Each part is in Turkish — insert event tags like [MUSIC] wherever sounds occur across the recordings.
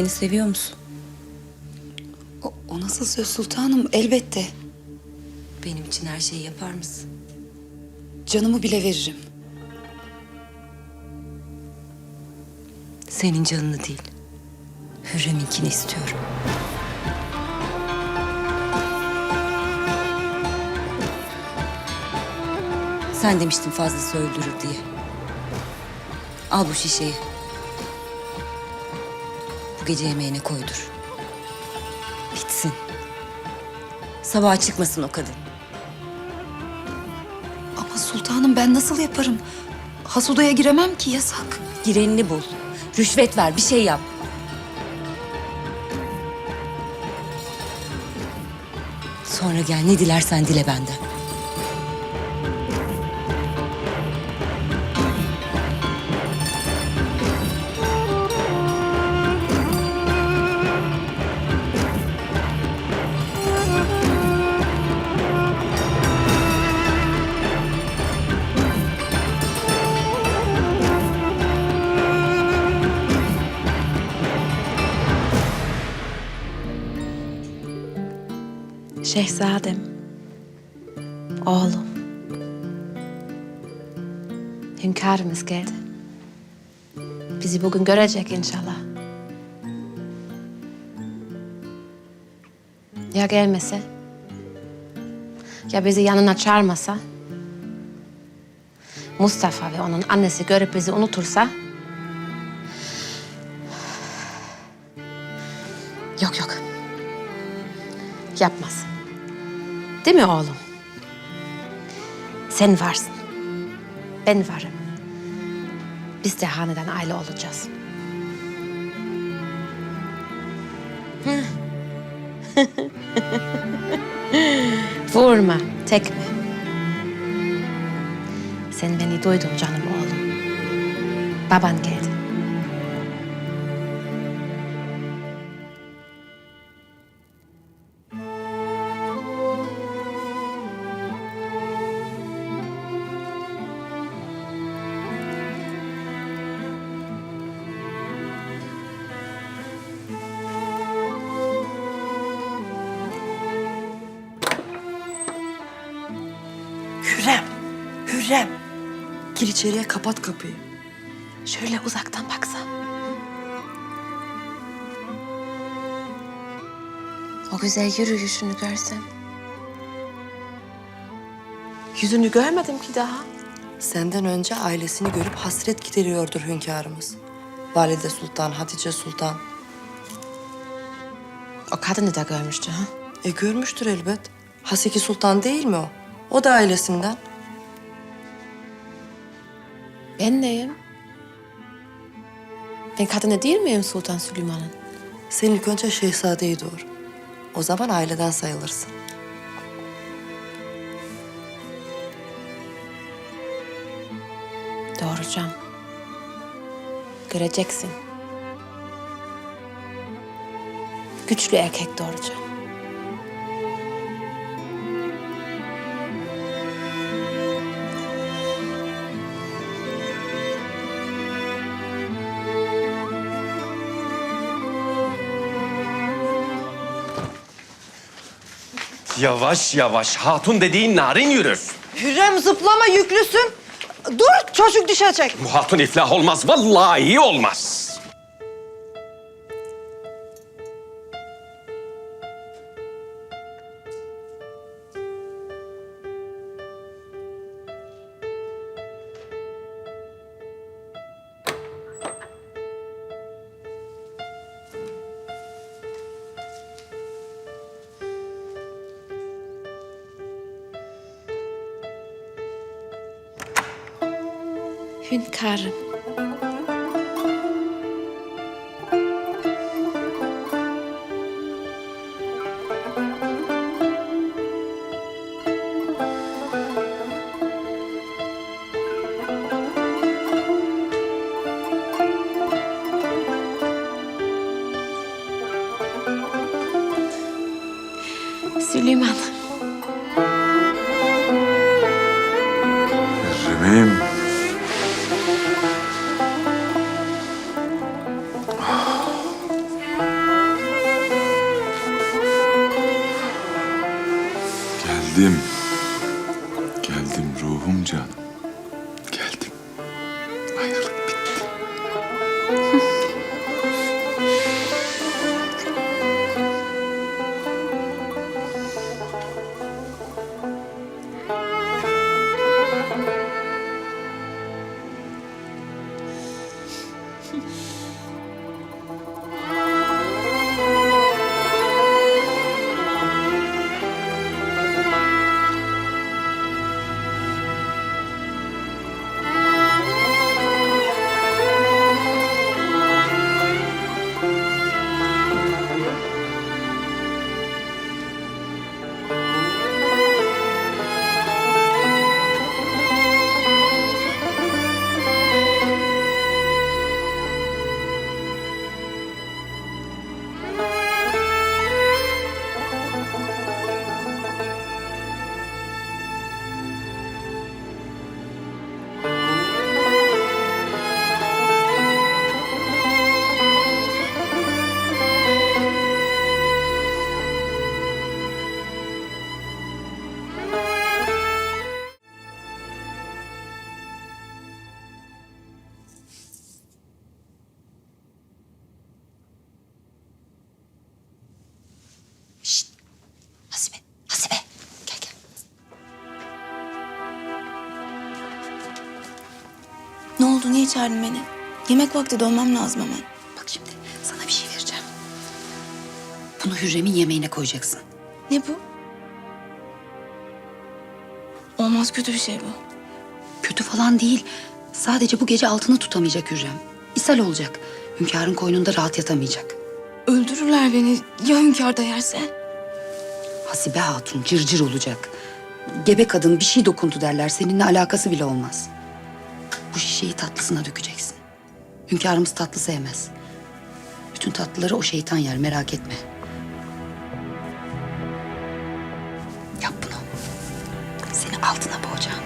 beni seviyor musun? O, o nasıl söz sultanım? Elbette. Benim için her şeyi yapar mısın? Canımı bile veririm. Senin canını değil, Hürrem'inkini istiyorum. Sen demiştin fazlası öldürür diye. Al bu şişeyi. Gece yemeğine koydur. Bitsin. Sabaha çıkmasın o kadın. Ama sultanım ben nasıl yaparım? Has odaya giremem ki yasak. Girenini bul. Rüşvet ver, bir şey yap. Sonra gel ne dilersen dile benden. Şehzadem. Oğlum. Hünkârımız geldi. Bizi bugün görecek inşallah. Ya gelmese? Ya bizi yanına çağırmasa? Mustafa ve onun annesi görüp bizi unutursa? Yok yok. Yapmaz. Değil mi oğlum? Sen varsın. Ben varım. Biz de hanedan aile olacağız. [LAUGHS] Vurma, tekme. Sen beni duydun canım oğlum. Baban geldi. Gir içeriye kapat kapıyı. Şöyle uzaktan baksa. O güzel yürüyüşünü görsen. Yüzünü görmedim ki daha. Senden önce ailesini görüp hasret gideriyordur hünkârımız. Valide Sultan, Hatice Sultan. O kadını da görmüştü ha. E görmüştür elbet. Haseki Sultan değil mi o? O da ailesinden. Ben neyim? Ben kadını değil miyim Sultan Süleyman'ın? Sen ilk önce şehzadeyi doğur. O zaman aileden sayılırsın. Doğuracağım. Göreceksin. Güçlü erkek doğuracağım. Yavaş yavaş hatun dediğin narin yürür. Hürrem zıplama yüklüsün. Dur çocuk düşecek. Bu hatun iflah olmaz vallahi olmaz. Hünkârım. Geldim ruhum canım. Çağırdın beni? Yemek vakti dönmem lazım hemen. Bak şimdi sana bir şey vereceğim. Bunu Hürrem'in yemeğine koyacaksın. Ne bu? Olmaz kötü bir şey bu. Kötü falan değil. Sadece bu gece altını tutamayacak Hürrem. İshal olacak. Hünkârın koynunda rahat yatamayacak. Öldürürler beni. Ya hünkâr da yerse? Hasibe Hatun cırcır olacak. Gebe kadın bir şey dokundu derler. Seninle alakası bile olmaz. Bu şişeyi tatlısına dökeceksin. Hünkârımız tatlı sevmez. Bütün tatlıları o şeytan yer merak etme. Yap bunu. Seni altına boğacağım.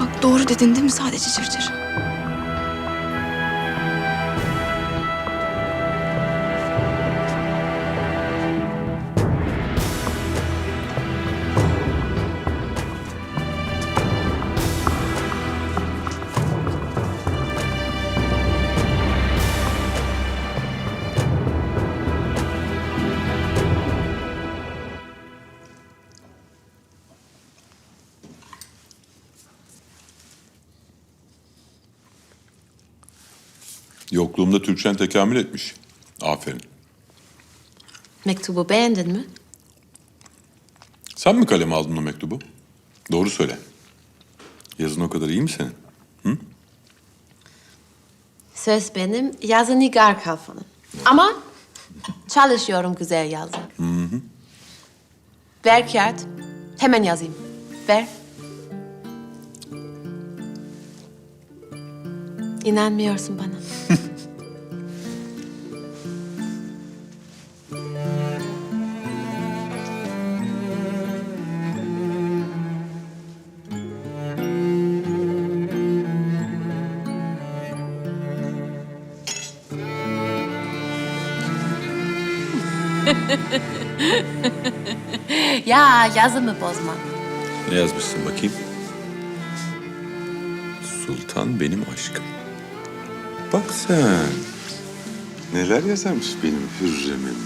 Bak doğru dedin değil mi? Sadece cırcır. Yokluğumda Türkçen tekamül etmiş. Aferin. Mektubu beğendin mi? Sen mi kaleme aldın o mektubu? Doğru söyle. Yazın o kadar iyi mi senin? Söz benim, yazı Nigar Kalfan'ın. Ama çalışıyorum güzel yazı. Ver kağıt. Hemen yazayım. Ver. İnanmıyorsun bana. [LAUGHS] ya yazımı bozma. Ne yazmışsın bakayım? Sultan benim aşkım. Bak sen. Neler yazarmış benim Hürrem'im.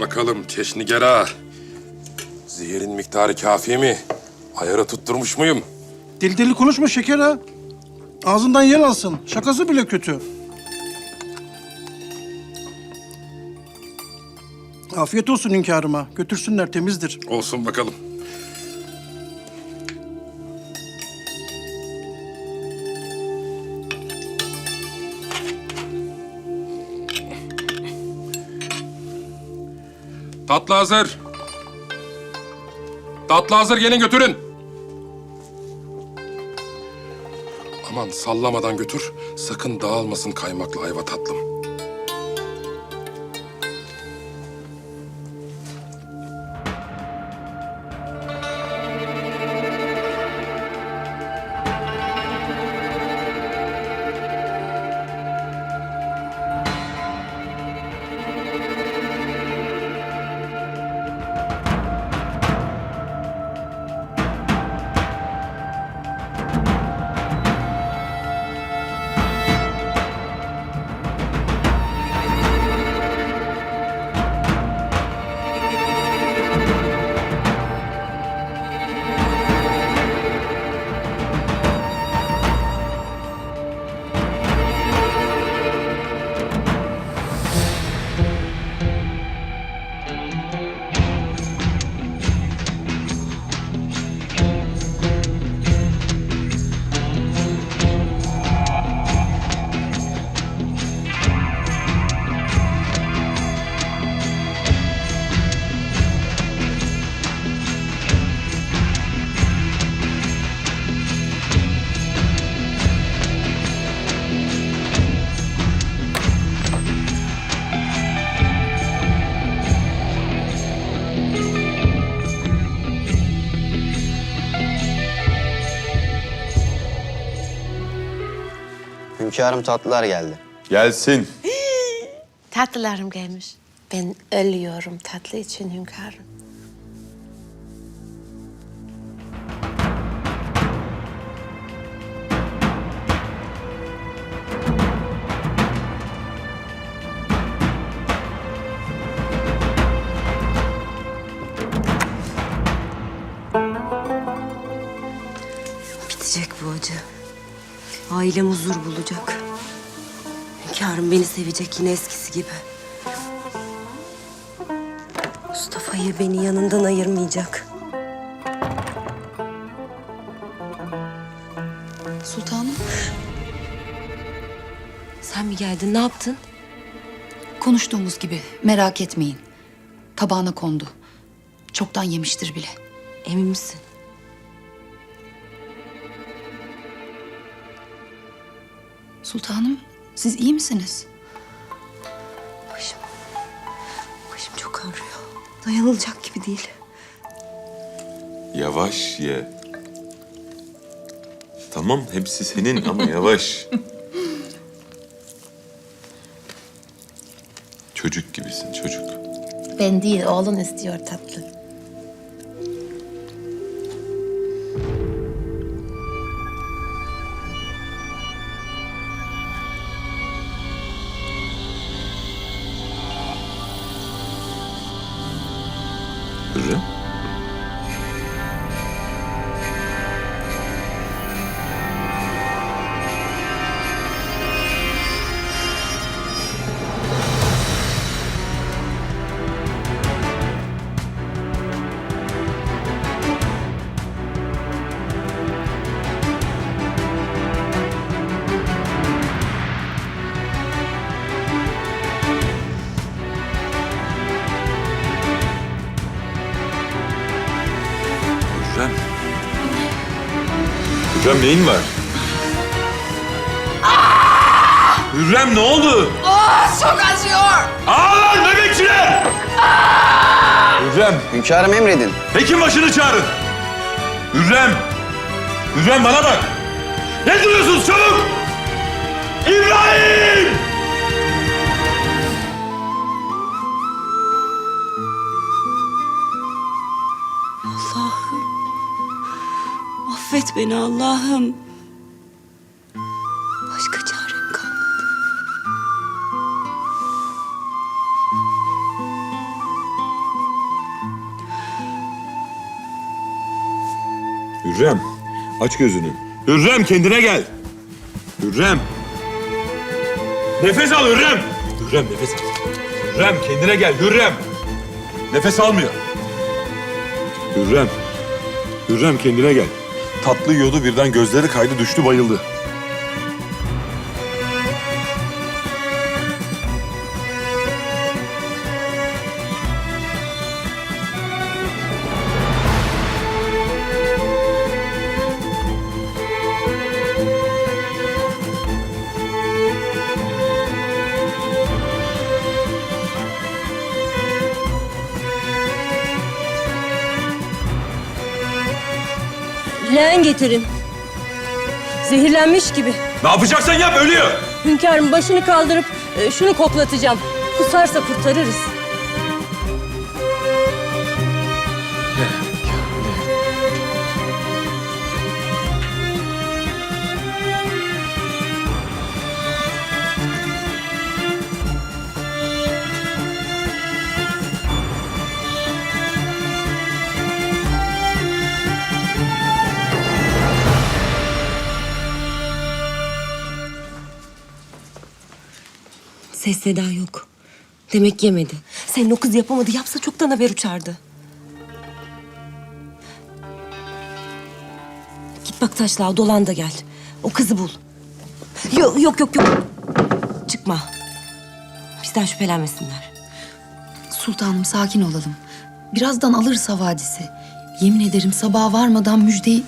Bakalım Çeşniger ağa. Zehirin miktarı kafi mi? Ayarı tutturmuş muyum? Deli deli konuşma şeker ha. Ağzından yel alsın. Şakası bile kötü. Afiyet olsun hünkârıma. Götürsünler temizdir. Olsun bakalım. Tatlı hazır. Tatlı hazır gelin götürün. Aman sallamadan götür. Sakın dağılmasın kaymaklı ayva tatlım. Hünkârım tatlılar geldi. Gelsin. [GASPS] Tatlılarım gelmiş. Ben ölüyorum tatlı için hünkârım. Ailem huzur bulacak. Hünkârım beni sevecek yine eskisi gibi. Mustafa'yı beni yanından ayırmayacak. Sultanım, Sen mi geldin? Ne yaptın? konuştuğumuz gibi merak etmeyin. Tabağına kondu. Çoktan yemiştir bile. Emin misin? Sultanım, siz iyi misiniz? Başım. Başım çok ağrıyor. Dayanılacak gibi değil. Yavaş ye. Tamam hepsi senin ama yavaş. çocuk gibisin çocuk. Ben değil oğlun istiyor tatlı. Hürrem neyin var? Hürrem ne oldu? çok acıyor. Ağlar bebekçiler! Hürrem, Hünkârım emredin. hekim başını çağırın. Hürrem, Hürrem bana bak. Ne duruyorsunuz çabuk? İbrahim! Affet beni Allah'ım. Başka çarem kalmadı. Hürrem, aç gözünü. Hürrem kendine gel. Hürrem. Nefes al Hürrem. Hürrem nefes al. Hürrem kendine gel Hürrem. Nefes almıyor. Hürrem. Hürrem kendine gel. Tatlı yiyordu birden gözleri kaydı düştü bayıldı. Getirin. Zehirlenmiş gibi. Ne yapacaksan yap ölüyor. Hünkârım başını kaldırıp e, şunu koklatacağım. Kusarsa kurtarırız. Ses seda yok. Demek yemedi. Senin o kız yapamadı. Yapsa çoktan haber uçardı. Git bak taşlığa dolan da gel. O kızı bul. Yok yok yok yok. Çıkma. Bizden şüphelenmesinler. Sultanım sakin olalım. Birazdan alırız havadisi. Yemin ederim sabaha varmadan müjdeyi...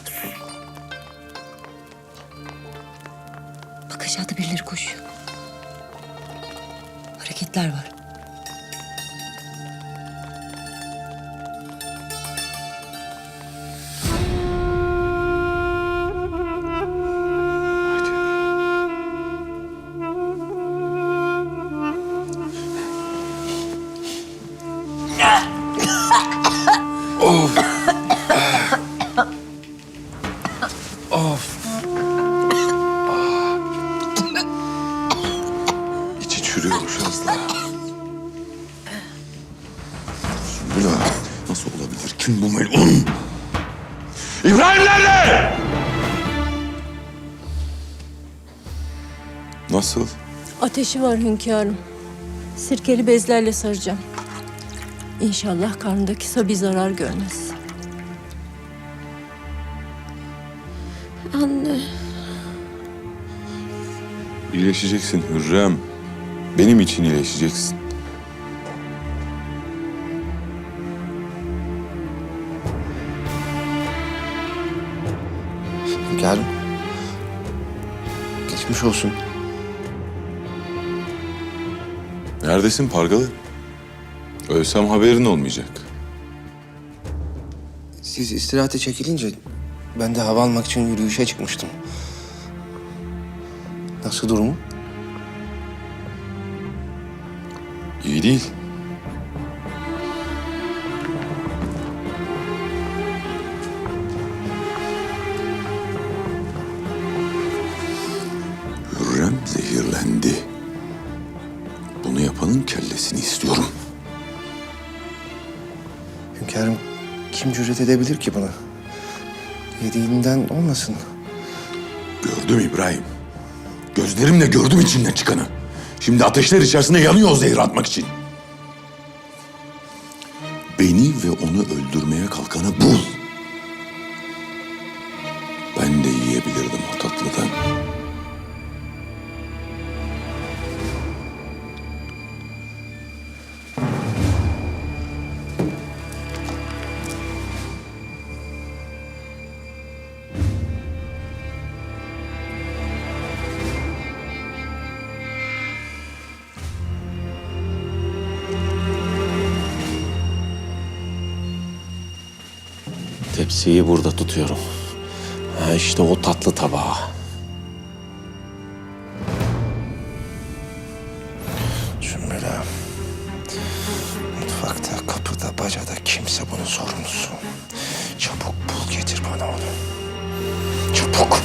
Hareketler var. Ateşi var hünkârım. Sirkeli bezlerle saracağım. İnşallah karnındaki sabi zarar görmez. Anne. İyileşeceksin Hürrem. Benim için iyileşeceksin. Hünkârım. Geçmiş olsun. Neredesin Pargalı? Ölsem haberin olmayacak. Siz istirahate çekilince ben de hava almak için yürüyüşe çıkmıştım. Nasıl durumu? İyi değil. Kim cüret edebilir ki buna? Yediğinden olmasın. Gördüm İbrahim. Gözlerimle gördüm içinden çıkanı. Şimdi ateşler içerisinde yanıyor o zehir atmak için. Tepsiyi burada tutuyorum. Ha işte o tatlı tabağı. Sümbül ağa. Mutfakta, kapıda, bacada kimse bunun sorumlusu. Çabuk bul getir bana onu. Çabuk.